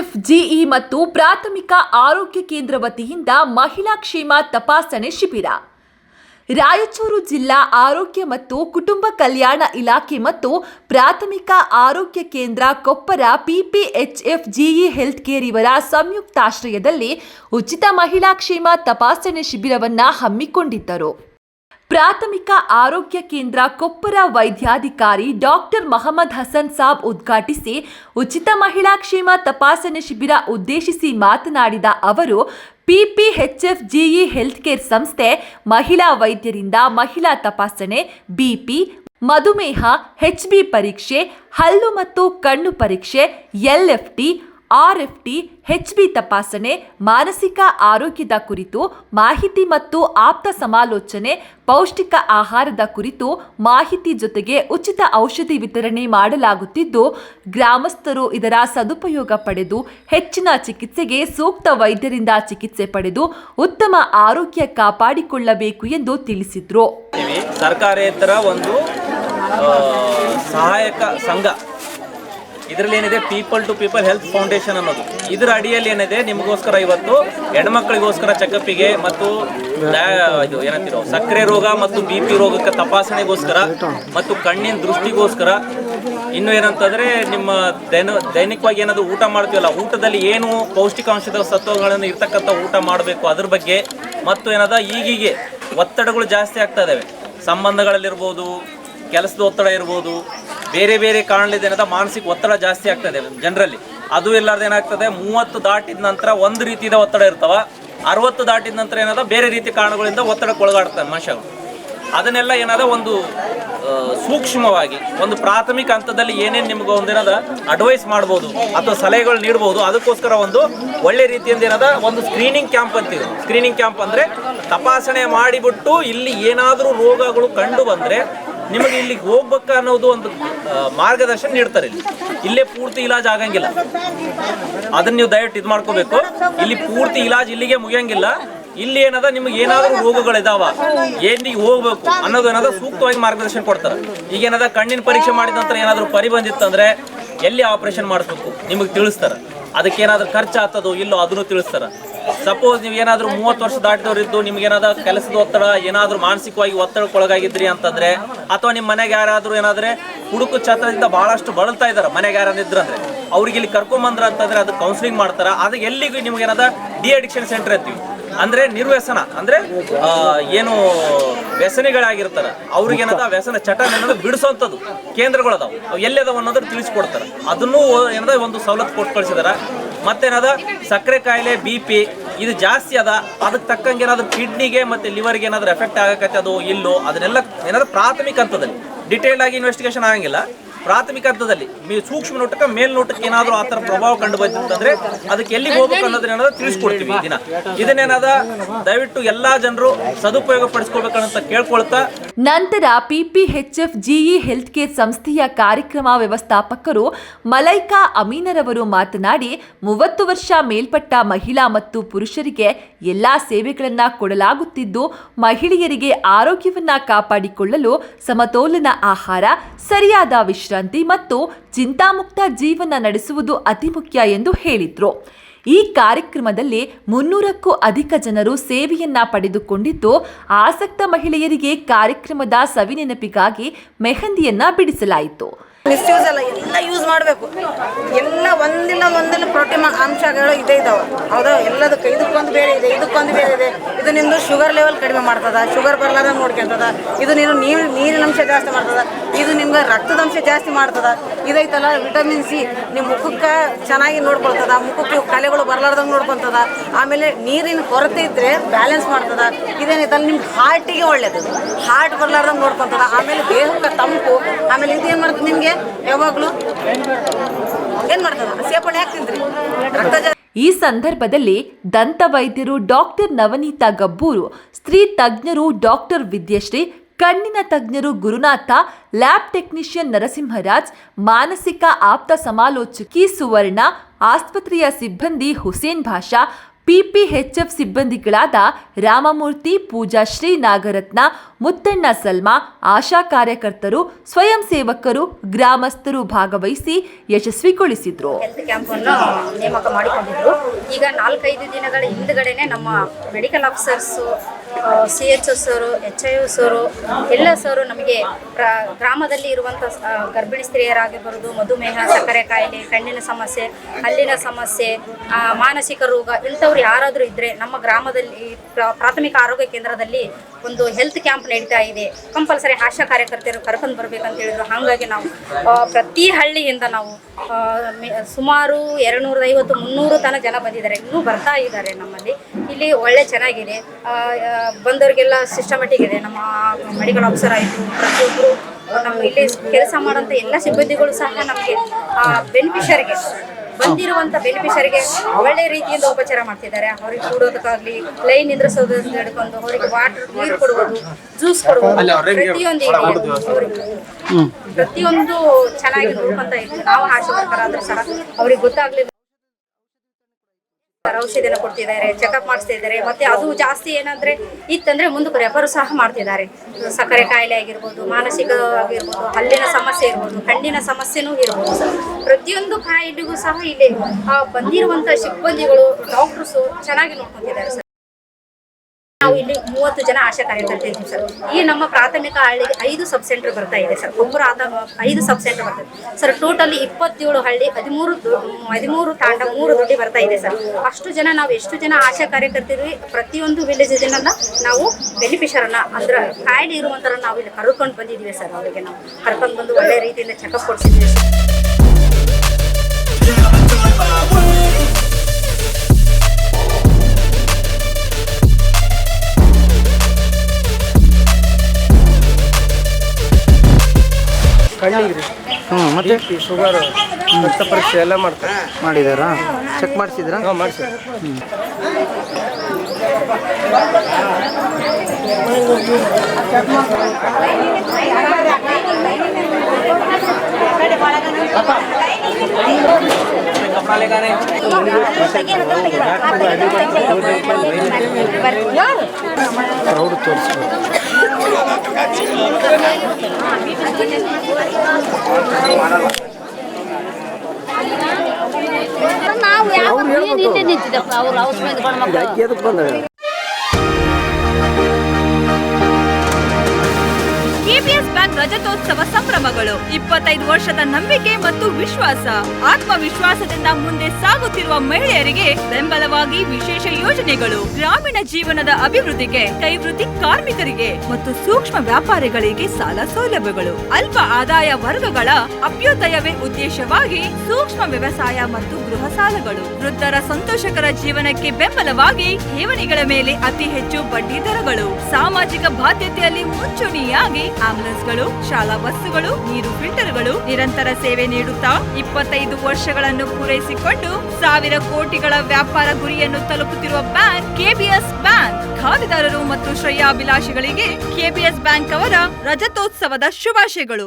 G E ಮತ್ತು ಪ್ರಾಥಮಿಕ ಆರೋಗ್ಯ ಕೇಂದ್ರ ವತಿಯಿಂದ ಮಹಿಳಾ ಕ್ಷೇಮ ತಪಾಸಣೆ ಶಿಬಿರ. ರಾಯಚೂರು ಜಿಲ್ಲಾ ಆರೋಗ್ಯ ಮತ್ತು ಕುಟುಂಬ ಕಲ್ಯಾಣ ಇಲಾಖೆ ಮತ್ತು ಪ್ರಾಥಮಿಕ ಆರೋಗ್ಯ ಕೇಂದ್ರ ಕೊಪ್ಪರ ಪಿಪಿಎಚ್ಎಫ್ ಜಿಇ ಹೆಲ್ತ್ ಕೇರ್ ಇವರ ಸಂಯುಕ್ತಾಶ್ರಯದಲ್ಲಿ ಉಚಿತ ಮಹಿಳಾ ಕ್ಷೇಮ ತಪಾಸಣೆ ಶಿಬಿರವನ್ನು ಹಮ್ಮಿಕೊಂಡಿದ್ದರು. ಪ್ರಾಥಮಿಕ ಆರೋಗ್ಯ ಕೇಂದ್ರ ಕೊಪ್ಪರ ವೈದ್ಯಾಧಿಕಾರಿ ಡಾಕ್ಟರ್ ಮಹಮ್ಮದ್ ಹಸನ್ ಸಾಬ್ ಉದ್ಘಾಟಿಸಿ ಉಚಿತ ಮಹಿಳಾ ಕ್ಷೇಮ ತಪಾಸಣೆ ಶಿಬಿರ ಉದ್ದೇಶಿಸಿ ಮಾತನಾಡಿದ ಅವರು, ಪಿಪಿಎಚ್ಎಫ್ ಜಿಇ ಹೆಲ್ತ್ ಕೇರ್ ಸಂಸ್ಥೆ ಮಹಿಳಾ ವೈದ್ಯರಿಂದ ಮಹಿಳಾ ತಪಾಸಣೆ, ಬಿಪಿ, ಮಧುಮೇಹ ಹೆಚ್ಬಿ ಪರೀಕ್ಷೆ, ಹಲ್ಲು ಮತ್ತು ಕಣ್ಣು ಪರೀಕ್ಷೆ ಎಲ್ಎಫ್ಟಿ ಆರ್ಎಫ್ಟಿ ಎಚ್ಬಿ ತಪಾಸಣೆ, ಮಾನಸಿಕ ಆರೋಗ್ಯದ ಕುರಿತು ಮಾಹಿತಿ ಮತ್ತು ಆಪ್ತ ಸಮಾಲೋಚನೆ, ಪೌಷ್ಟಿಕ ಆಹಾರದ ಕುರಿತು ಮಾಹಿತಿ ಜೊತೆಗೆ ಉಚಿತ ಔಷಧಿ ವಿತರಣೆ ಮಾಡಲಾಗುತ್ತಿದ್ದು, ಗ್ರಾಮಸ್ಥರು ಇದರ ಸದುಪಯೋಗ ಪಡೆದು, ಹೆಚ್ಚಿನ ಚಿಕಿತ್ಸೆಗೆ ಸೂಕ್ತ ವೈದ್ಯರಿಂದ ಚಿಕಿತ್ಸೆ ಪಡೆದು, ಉತ್ತಮ ಆರೋಗ್ಯ ಕಾಪಾಡಿಕೊಳ್ಳಬೇಕು ಎಂದು ತಿಳಿಸಿದರು. ಸರ್ಕಾರೇತರ ಒಂದು ಸಹಾಯಕ ಸಂಘ ಇದರಲ್ಲಿ ಏನಿದೆ? People to people health foundation ಅನ್ನೋದು. ಇದರ ಅಡಿಯಲ್ಲಿ ಏನಿದೆ? ನಿಮಗೋಸ್ಕರ ಇವತ್ತು ಹೆಣ್ಮಕ್ಳಿಗೋಸ್ಕರ ಚೆಕಪ್ಪಿಗೆ ಮತ್ತು ಇದು ಏನಂತೀರೋ, ಸಕ್ಕರೆ ರೋಗ ಮತ್ತು ಬಿ ಪಿ ರೋಗಕ್ಕೆ ತಪಾಸಣೆಗೋಸ್ಕರ ಮತ್ತು ಕಣ್ಣಿನ ದೃಷ್ಟಿಗೋಸ್ಕರ. ಇನ್ನು ಏನಂತಂದ್ರೆ ನಿಮ್ಮ ದೈನ ದೈನಿಕವಾಗಿ ಏನಾದ್ರು ಊಟ ಮಾಡ್ತೀವಲ್ಲ, ಊಟದಲ್ಲಿ ಏನು ಪೌಷ್ಟಿಕಾಂಶದ ಸತ್ವಗಳನ್ನು ಇರ್ತಕ್ಕಂಥ ಊಟ ಮಾಡಬೇಕು ಅದ್ರ ಬಗ್ಗೆ ಮತ್ತು ಏನದ? ಈಗೀಗೆ ಒತ್ತಡಗಳು ಜಾಸ್ತಿ ಆಗ್ತಾ ಇದಾವೆ. ಸಂಬಂಧಗಳಲ್ಲಿರ್ಬೋದು, ಕೆಲಸದ ಒತ್ತಡ ಇರ್ಬೋದು ಬೇರೆ ಬೇರೆ ಕಾರಣದಿಂದ ಮಾನಸಿಕ ಒತ್ತಡ ಜಾಸ್ತಿ ಆಗ್ತದೆ ಜನರಲ್ಲಿ. ಅದು ಏನಾಗ್ತದೆ? ಮೂವತ್ತು ದಾಟಿದ ನಂತರ ಒಂದು ರೀತಿಯ ಒತ್ತಡ ಇರ್ತಾವ. ಅರವತ್ತು ದಾಟಿದ ನಂತರ ಏನದ? ಬೇರೆ ರೀತಿ ಕಾರಣಗಳಿಂದ ಒತ್ತಡಕ್ಕೆ ಒಳಗಾಡ್ತಾರೆ ಮನುಷ್ಯರು. ಅದನ್ನೆಲ್ಲ ಏನಾದ? ಒಂದು ಸೂಕ್ಷ್ಮವಾಗಿ, ಒಂದು ಪ್ರಾಥಮಿಕ ಹಂತದಲ್ಲಿ ಏನೇನು ನಿಮ್ಗೆ ಒಂದೇನದ ಅಡ್ವೈಸ್ ಮಾಡ್ಬೋದು ಅಥವಾ ಸಲಹೆಗಳು ನೀಡಬಹುದು ಅದಕ್ಕೋಸ್ಕರ ಒಂದು ಒಳ್ಳೆ ರೀತಿಯಿಂದ ಏನದ? ಒಂದು ಸ್ಕ್ರೀನಿಂಗ್ ಕ್ಯಾಂಪ್ ಅಂತೀವಿ ಸ್ಕ್ರೀನಿಂಗ್ ಕ್ಯಾಂಪ್ ಅಂದ್ರೆ ತಪಾಸಣೆ ಮಾಡಿಬಿಟ್ಟು ಇಲ್ಲಿ ಏನಾದರೂ ರೋಗಗಳು ಕಂಡು ಬಂದ್ರೆ ನಿಮಗೆ ಇಲ್ಲಿಗೆ ಹೋಗ್ಬೇಕ ಅನ್ನೋದು ಒಂದು ಮಾರ್ಗದರ್ಶನ ನೀಡ್ತಾರೆ ಇಲ್ಲಿ. ಇಲ್ಲೇ ಪೂರ್ತಿ ಇಲಾಜ್ ಆಗಂಗಿಲ್ಲ. ಅದನ್ನ ನೀವು ದಯವಿಟ್ಟು ಇದು ಮಾಡ್ಕೋಬೇಕು. ಇಲ್ಲಿ ಪೂರ್ತಿ ಇಲಾಜ್ ಇಲ್ಲಿಗೆ ಮುಗಿಯಂಗಿಲ್ಲ. ಇಲ್ಲಿ ಏನದ, ನಿಮ್ಗೆ ಏನಾದರೂ ರೋಗಗಳಿದಾವ, ಏನಿಗೆ ಹೋಗ್ಬೇಕು ಅನ್ನೋದು ಏನದ ಸೂಕ್ತವಾಗಿ ಮಾರ್ಗದರ್ಶನ ಕೊಡ್ತಾರೆ. ಈಗ ಏನದ, ಕಣ್ಣಿನ ಪರೀಕ್ಷೆ ಮಾಡಿದ ನಂತರ ಏನಾದರೂ ಪರಿ ಬಂದಿತ್ತಂದ್ರೆ ಎಲ್ಲಿ ಆಪರೇಷನ್ ಮಾಡಿಸ್ಬೇಕು? ನಿಮಗೆ ತಿಳಿಸ್ತಾರೆ. ಅದಕ್ಕೆ ಏನಾದರೂ ಖರ್ಚು ಆಗ್ತದೋ ಇಲ್ಲೋ ಅದನ್ನು ತಿಳಿಸ್ತಾರೆ. ಸಪೋಸ್ ನೀವು ಏನಾದರೂ ಮೂವತ್ತು ವರ್ಷ ದಾಟಿದವ್ರು ಇದ್ದು ನಿಮ್ಗೆ ಏನಾದ್ರು ಕೆಲಸದ ಒತ್ತಡ, ಏನಾದರೂ ಮಾನಸಿಕವಾಗಿ ಒತ್ತಡಕ್ಕೊಳಗಾಗಿದ್ರಿ ಅಂತಂದ್ರೆ, ಅಥವಾ ನಿಮ್ಮ ಮನೆಗೆ ಯಾರಾದರೂ ಏನಾದ್ರೆ ಹುಡುಕು ಛತ್ರದಿಂದ ಬಹಳಷ್ಟು ಬಳಲ್ತಾ ಇದ್ದಾರೆ ಮನೆಗೆ ಯಾರಾದ್ರು ಇದ್ರಂದ್ರೆ ಅವ್ರಿಗೆ ಇಲ್ಲಿ ಕರ್ಕೊಂಬಂದ್ರ ಅಂತಂದ್ರೆ ಅದು ಕೌನ್ಸಿಲಿಂಗ್ ಮಾಡ್ತಾರ. ಅದಕ್ಕೆ ಎಲ್ಲಿಗೂ ನಿಮ್ಗೆ ಏನದ ಡಿ ಅಡಿಕ್ಷನ್ ಸೆಂಟರ್ ಅಂತೀವಿ ಅಂದ್ರೆ ನಿರ್ವ್ಯಸನ, ಅಂದ್ರೆ ಏನು ವ್ಯಸನಿಗಳಾಗಿರ್ತಾರ. ಅವ್ರಿಗೆ ಏನದ ವ್ಯಸನ ಚಟ ಅನ್ನೋದು ಬಿಡಿಸೋಂಥದ್ದು ಕೇಂದ್ರಗಳದಾವ ಅವು ಎಲ್ಲಿದಾವ ಅನ್ನೋದ್ರ ತಿಳಿಸ್ಕೊಡ್ತಾರೆ. ಅದನ್ನು ಏನದ ಒಂದು ಸವಲತ್ತು ಕೊಟ್ಟು ಕಳಿಸಿದಾರ. ಮತ್ತೇನದ? ಸಕ್ಕರೆ ಕಾಯಿಲೆ ಬಿ ಪಿ ಇದು ಜಾಸ್ತಿ ಅದ. ಅದಕ್ಕೆ ತಕ್ಕಂಗೆ ಏನಾದ್ರು ಕಿಡ್ನಿಗೆ ಮತ್ತೆ ಲಿವರ್ಗೆ ಏನಾದ್ರು ಎಫೆಕ್ಟ್ ಆಗಕತ್ತೆ ಅದು ಇಲ್ಲೋ, ಅದನ್ನೆಲ್ಲ ಏನಾದ್ರು ಪ್ರಾಥಮಿಕ ಹಂತದಲ್ಲಿ ಡಿಟೇಲ್ ಆಗಿ ಇನ್ವೆಸ್ಟಿಗೇಷನ್ ಆಗಂಗಿಲ್ಲ. ಪ್ರಾಥಮಿಕ ಹಂತದಲ್ಲಿ ಸೂಕ್ಷ್ಮ ನೋಟಕ್ಕೆ ಮೇಲ್ನೋಟಕ್ಕೆ ಏನಾದರೂ ಆ ಥರ ಪ್ರಭಾವ ಕಂಡು ಬಂದ್ರೆ ಅದಕ್ಕೆ ಎಲ್ಲಿಗೆ ಹೋಗ್ಬೇಕು ಅನ್ನೋದನ್ನ ತಿಳಿಸ್ಕೊಡ್ತೀವಿ ಈ ದಿನ. ಇದನ್ನೇನಾದ ದಯವಿಟ್ಟು ಎಲ್ಲಾ ಜನರು ಸದುಪಯೋಗ ಪಡಿಸ್ಕೊಳ್ಬೇಕಂತ ಕೇಳ್ಕೊಳ್ತಾ. ನಂತರ ಪಿಪಿಎಚ್ಎಫ್ ಜಿಇ ಹೆಲ್ತ್ ಕೇರ್ ಸಂಸ್ಥೆಯ ಕಾರ್ಯಕ್ರಮ ವ್ಯವಸ್ಥಾಪಕರು ಮಲೈಕಾ ಅಮೀನರವರು ಮಾತನಾಡಿ, ಮೂವತ್ತು ವರ್ಷ ಮೇಲ್ಪಟ್ಟ ಮಹಿಳಾ ಮತ್ತು ಪುರುಷರಿಗೆ ಎಲ್ಲಾ ಸೇವೆಗಳನ್ನ ಕೊಡಲಾಗುತ್ತಿದ್ದು, ಮಹಿಳೆಯರಿಗೆ ಆರೋಗ್ಯವನ್ನ ಕಾಪಾಡಿಕೊಳ್ಳಲು ಸಮತೋಲನ ಆಹಾರ, ಸರಿಯಾದ ವಿಶ್ರಾಂತಿ ಮತ್ತು ಚಿಂತಾಮುಕ್ತ ಜೀವನ ನಡೆಸುವುದು ಅತಿ ಮುಖ್ಯ ಎಂದು ಹೇಳಿದ್ರು. ಈ ಕಾರ್ಯಕ್ರಮದಲ್ಲಿ ಮುನ್ನೂರಕ್ಕೂ ಅಧಿಕ ಜನರು ಸೇವೆಯನ್ನ ಪಡೆದುಕೊಂಡಿದ್ದು, ಆಸಕ್ತ ಮಹಿಳೆಯರಿಗೆ ಕಾರ್ಯಕ್ರಮದ ಸವಿನೆನಪಿಗಾಗಿ ಮೆಹಂದಿಯನ್ನ ಬಿಡಿಸಲಾಯಿತು. ಮಿಸ್ಯೂಸ್ ಅಲ್ಲ, ಎಲ್ಲ ಯೂಸ್ ಮಾಡಬೇಕು. ಎಲ್ಲ ಒಂದಿಲ್ಲ ಒಂದಿಲ್ಲ ಪ್ರೋಟೀನ್ ಅಂಶಗಳು ಇದೇ ಇದಾವೆ. ಹೌದಾ? ಎಲ್ಲದಕ್ಕೆ ಇದಕ್ಕೊಂದು ಬೇರೆ ಇದೆ, ಇದಕ್ಕೊಂದು ಬೇರೆ ಇದೆ. ಇದು ನಿಂದು ಶುಗರ್ ಲೆವೆಲ್ ಕಡಿಮೆ ಮಾಡ್ತದ ಶುಗರ್ ಬರ್ಲಾರ್ದಂಗೆ ನೋಡ್ಕೊಂತದ. ಇದು ನೀನು ನೀರು ನೀರಿನ ಅಂಶ ಜಾಸ್ತಿ ಮಾಡ್ತದ. ಇದು ನಿಮ್ಗೆ ರಕ್ತದಂಶ ಜಾಸ್ತಿ ಮಾಡ್ತದ. ಇದೈತಲ್ಲ ವಿಟಮಿನ್ ಸಿ ನಿಮ್ಮ ಮುಖಕ್ಕೆ ಚೆನ್ನಾಗಿ ನೋಡ್ಕೊಳ್ತದ, ಮುಖಕ್ಕೆ ಕಲೆಗಳು ಬರಲಾರ್ದಂಗೆ ನೋಡ್ಕೊತದ ಆಮೇಲೆ ನೀರಿನ ಕೊರತೆ ಇದ್ರೆ ಬ್ಯಾಲೆನ್ಸ್ ಮಾಡ್ತದ. ಇದೇನೈತಲ್ಲ ನಿಮ್ಮ ಹಾರ್ಟಿಗೆ ಒಳ್ಳೇದು. ಹಾರ್ಟ್ ಬರಲಾರ್ದಂಗೆ ನೋಡ್ಕೊತದ ಆಮೇಲೆ ದೇಹಕ್ಕೆ ತಂಪು. ಆಮೇಲೆ ಇದೇನು ಮಾಡ್ತದೆ ನಿಮಗೆ? ಯಾವಾಗಲೂ ಏನು ಮಾಡ್ತದ? ಸೇಪಣೆ ಹಾಕ್ತಿದ್ರಿ ತಿಂದ್ರಿ ರಕ್ತ ಈ ಸಂದರ್ಭದಲ್ಲಿ ದಂತ ವೈದ್ಯರು ಡಾಕ್ಟರ್ ನವನೀತಾ ಗಬ್ಬೂರು, ಸ್ತ್ರೀ ತಜ್ಞರು ಡಾಕ್ಟರ್ ವಿದ್ಯಶ್ರೀ ಕಣ್ಣಿನ ತಜ್ಞರು ಗುರುನಾಥ, ಲ್ಯಾಬ್ ಟೆಕ್ನಿಷಿಯನ್ ನರಸಿಂಹರಾಜ್, ಮಾನಸಿಕ ಆಪ್ತ ಸಮಾಲೋಚಕಿ ಸುವರ್ಣ, ಆಸ್ಪತ್ರೆಯ ಸಿಬ್ಬಂದಿ ಹುಸೇನ್ ಭಾಷಾ ಪಿಪಿಎಚ್ಎಫ್ ಸಿಬ್ಬಂದಿಗಳಾದ ರಾಮಮೂರ್ತಿ ಪೂಜಾಶ್ರೀ ನಾಗರತ್ನ ಮುತ್ತಣ್ಣ ಸಲ್ಮಾ, ಆಶಾ ಕಾರ್ಯಕರ್ತರು, ಸ್ವಯಂ ಸೇವಕರು, ಗ್ರಾಮಸ್ಥರು ಭಾಗವಹಿಸಿ ಯಶಸ್ವಿಗೊಳಿಸಿದ್ರು. ಹೆಲ್ತ್ ಕ್ಯಾಂಪನ್ನು ನೇಮಕ ಮಾಡಿಕೊಂಡಿದ್ರು. ಈಗ ನಾಲ್ಕೈದು ದಿನಗಳ ಹಿಂದ್ಗಡೆನೆ ನಮ್ಮ medical officers C H S ಅವರು ಎಚ್ ಐ ಅವರು ಎಲ್ಲ ಸರು ನಮಗೆ ಗ್ರಾಮದಲ್ಲಿ ಇರುವಂಥ ಗರ್ಭಿಣಿ ಸ್ತ್ರೀಯರಾಗಿರ್ಬೋದು ಮಧುಮೇಹ, ಸಕ್ಕರೆ ಕಾಯಿಲೆ, ಕಣ್ಣಿನ ಸಮಸ್ಯೆ, ಹಲ್ಲಿನ ಸಮಸ್ಯೆ ಮಾನಸಿಕ ರೋಗ, ಇಂಥವ್ರು ಯಾರಾದರೂ ಇದ್ದರೆ ನಮ್ಮ ಗ್ರಾಮದಲ್ಲಿ ಪ್ರಾಥಮಿಕ ಆರೋಗ್ಯ ಕೇಂದ್ರದಲ್ಲಿ ಒಂದು ಹೆಲ್ತ್ ಕ್ಯಾಂಪ್ ನಡೀತಾ ಇದೆ. ಕಂಪಲ್ಸರಿ ಆಶಾ ಕಾರ್ಯಕರ್ತೆಯರು ಕರ್ಕೊಂಡು ಬರ್ಬೇಕಂತ ಹೇಳಿದ್ರು. ಹಾಗಾಗಿ ನಾವು ಪ್ರತಿ ಹಳ್ಳಿಯಿಂದ ನಾವು ಸುಮಾರು ಎರಡು ನೂರದ ಐವತ್ತು, ಮುನ್ನೂರು ತನಕ ಜನ ಬಂದಿದ್ದಾರೆ. ಇನ್ನೂ ಬರ್ತಾ ಇದ್ದಾರೆ ನಮ್ಮಲ್ಲಿ. ಇಲ್ಲಿ ಒಳ್ಳೆ ಚೆನ್ನಾಗಿದೆ. ಬಂದವರಿಗೆಲ್ಲ ಸಿಸ್ಟಮೆಟಿಕ್ ಇದೆ. ನಮ್ಮ ಮೆಡಿಕಲ್ ಆಫೀಸರ್ ಆಯಿತು ಪ್ರತಿಯೊಬ್ಬರು ನಮ್ಮ ಇಲ್ಲಿ ಕೆಲಸ ಮಾಡೋಂಥ ಎಲ್ಲ ಸಿಬ್ಬಂದಿಗಳು ಸಹ ನಮಗೆ ಬೆನಿಫಿಷರಿಗೆ ಬಂದಿರುವಂಥ ಬೆನಿಫಿಷರಿಗೆ ಒಳ್ಳೆ ರೀತಿಯಿಂದ ಉಪಚಾರ ಮಾಡ್ತಿದ್ದಾರೆ. ಅವ್ರಿಗೆ ಕೂಡೋದಕ್ಕಾಗ್ಲಿ ಲೈನ್ ನಿಂದ್ರಿಸೋದ್ರಿಂದ ಹಿಡ್ಕೊಂಡು ಅವರಿಗೆ ವಾಟರ್ ನೀರು ಕೊಡುವುದು ಜ್ಯೂಸ್ ಕೊಡುವುದು ಪ್ರತಿಯೊಂದು ಪ್ರತಿಯೊಂದು ಚೆನ್ನಾಗಿ ನೋಡ್ಕೊಂತ ಇದ್ವಿ ನಾವು ಆಶಾ ವರ್ಕರ್ ಆದ್ರೂ ಸಹ ಅವ್ರಿಗೆ ಗೊತ್ತಾಗ್ಲಿಲ್ಲ ಔಷಧಿನ ಕೊಡ್ತಿದ್ದಾರೆ ಚೆಕಪ್ ಮಾಡಿಸ್ತಾ ಇದ್ದಾರೆ ಮತ್ತೆ ಅದು ಜಾಸ್ತಿ ಏನಂದ್ರೆ ಇತ್ತಂದ್ರೆ ಮುಂದಕ್ಕೆ ರೆಫರ್ ಸಹ ಮಾಡ್ತಿದ್ದಾರೆ. ಸಕ್ಕರೆ ಕಾಯಿಲೆ ಆಗಿರ್ಬೋದು ಮಾನಸಿಕ ಆಗಿರ್ಬೋದು ಹಲ್ಲಿನ ಸಮಸ್ಯೆ ಇರ್ಬೋದು ಕಣ್ಣಿನ ಸಮಸ್ಯೆನೂ ಇರ್ಬೋದು. ಪ್ರತಿಯೊಂದು ಕಾಯಿಲೆಗೂ ಸಹ ಇಲ್ಲಿ ಆ, ಸಿಬ್ಬಂದಿಗಳು ಡಾಕ್ಟರ್ಸು ಚೆನ್ನಾಗಿ ನೋಡ್ಕೊತಿದ್ದಾರೆ ನಾವು ಇಲ್ಲಿ ಮೂವತ್ತು ಜನ ಆಶಾ ಕಾರ್ಯಕರ್ತೆ ಇದ್ದೀವಿ ಸರ್. ಈ ನಮ್ಮ ಪ್ರಾಥಮಿಕ ಹಳ್ಳಿಗೆ ಐದು ಸಬ್ ಸೆಂಟರ್ ಬರ್ತಾ ಇದೆ ಸರ್. ಒಬ್ಬರು ಆತ ಐದು ಸಬ್ ಸೆಂಟರ್ ಬರ್ತದೆ. ಸರ್, ಟೋಟಲಿ ಇಪ್ಪತ್ತೇಳು ಹಳ್ಳಿ, ಹದಿಮೂರು ಹದಿಮೂರು ತಾಂಡ, ಮೂರು ದೊಡ್ಡಿ ಬರ್ತಾ ಇದೆ ಸರ್. ಅಷ್ಟು ಜನ ನಾವು ಎಷ್ಟು ಜನ ಆಶಾ ಕಾರ್ಯಕರ್ತರು ಪ್ರತಿಯೊಂದು ವಿಲೇಜನ್ನ ನಾವು ಬೆನಿಫಿಷರನ್ನ ಅಂದ್ರೆ ಕಾಯಿಲೆ ಇರುವಂತರ ನಾವು ಇಲ್ಲಿ ಕರ್ಕೊಂಡು ಬಂದಿದ್ದೀವಿ ಸರ್ ಅವರಿಗೆ ನಾವು. ಕರ್ಕೊಂಡು ಬಂದು ಒಳ್ಳೆ ರೀತಿಯಿಂದ ಚೆಕಪ್ ಕೊಡ್ತಿದ್ದೀವಿ ಸರ್. ಕಣ್ಣಿಗೆ ಮತ್ತೆ? ಶುಗರ್ ಪರೀಕ್ಷೆ ಎಲ್ಲ ಮಾಡ್ತಾರೆ. ಮಾಡಿದಾರಾ? ಚೆಕ್ ಮಾಡಿಸಿದ್ರಾ? ಹಾಂ ಮಾಡಿಸಿ ನಾವು ಯಾವ ನಿಂತಿದ್ದಪ್ಪ ಅವ್ರು ಔಷಧ ಮಕ್ಕಳು ರಜತೋತ್ಸವ ಸಂಭ್ರಮಗಳು, ಇಪ್ಪತ್ತೈದು ವರ್ಷದ ನಂಬಿಕೆ ಮತ್ತು ವಿಶ್ವಾಸ. ಆತ್ಮವಿಶ್ವಾಸದಿಂದ ಮುಂದೆ ಸಾಗುತ್ತಿರುವ ಮಹಿಳೆಯರಿಗೆ ಬೆಂಬಲವಾಗಿ ವಿಶೇಷ ಯೋಜನೆಗಳು. ಗ್ರಾಮೀಣ ಜೀವನದ ಅಭಿವೃದ್ಧಿಗೆ, ಕೈವೃತ್ತಿ ಕಾರ್ಮಿಕರಿಗೆ ಮತ್ತು ಸೂಕ್ಷ್ಮ ವ್ಯಾಪಾರಿಗಳಿಗೆ ಸಾಲ ಸೌಲಭ್ಯಗಳು. ಅಲ್ಪ ಆದಾಯ ವರ್ಗಗಳ ಅಭ್ಯುದಯವೇ ಉದ್ದೇಶವಾಗಿ ಸೂಕ್ಷ್ಮ ವ್ಯವಸಾಯ ಮತ್ತು ಗೃಹ ಸಾಲಗಳು. ವೃದ್ಧರ ಸಂತೋಷಕರ ಜೀವನಕ್ಕೆ ಬೆಂಬಲವಾಗಿ ಠೇವಣಿಗಳ ಮೇಲೆ ಅತಿ ಹೆಚ್ಚು ಬಡ್ಡಿ ದರಗಳು. ಸಾಮಾಜಿಕ ಬಾಧ್ಯತೆಯಲ್ಲಿ ಮುಂಚೂಣಿಯಾಗಿ ಆಂಬುಲೆನ್ಸ್ಗಳು ಶಾಲಾ ಬಸ್ಸುಗಳು, ನೀರು ಫಿಲ್ಟರ್ಗಳು ನಿರಂತರ ಸೇವೆ ನೀಡುತ್ತಾ ಇಪ್ಪತ್ತೈದು ವರ್ಷಗಳನ್ನು ಪೂರೈಸಿಕೊಂಡು ಸಾವಿರ ಕೋಟಿಗಳ ವ್ಯಾಪಾರ ಗುರಿಯನ್ನು ತಲುಪುತ್ತಿರುವ ಬ್ಯಾಂಕ್ ಕೆಬಿಎಸ್ ಬ್ಯಾಂಕ್. ಖಾತೆದಾರರು ಮತ್ತು ಶ್ರೇಯಾಭಿಲಾಷಿಗಳಿಗೆ ಕೆಬಿಎಸ್ ಬ್ಯಾಂಕ್ ಅವರ ರಜತೋತ್ಸವದ ಶುಭಾಶಯಗಳು.